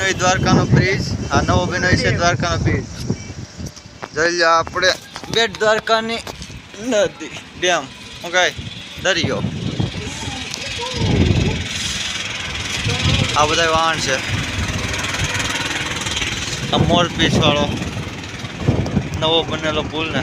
બન્યો દ્વારકાનો બ્રિજ આ નવો અભિનય છે દ્વારકાનો બ્રિજ જોઈ લો આપણે બેટ દ્વારકાની નદી. ડેમ. ઓકે દરિયો આ બધા વાહન છે. આ મોર પીસ વાળો નવો બનેલો પુલ ને.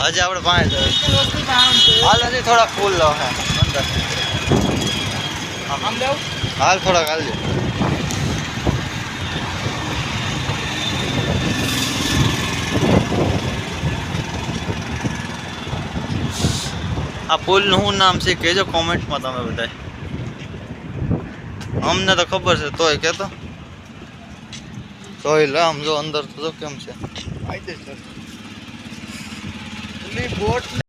આજે આપણે પાંચ હાલ હજી થોડાક ફૂલ લો હે અંદર હાલ થોડાક હાલ દે આ પુલનું શું નામ છે કહેજો કોમેન્ટમાં તમે બધાય અમને તો ખબર છે તોય કહેતો જોઈ લે આમ જો અંદર તો જો કેમ છે বোট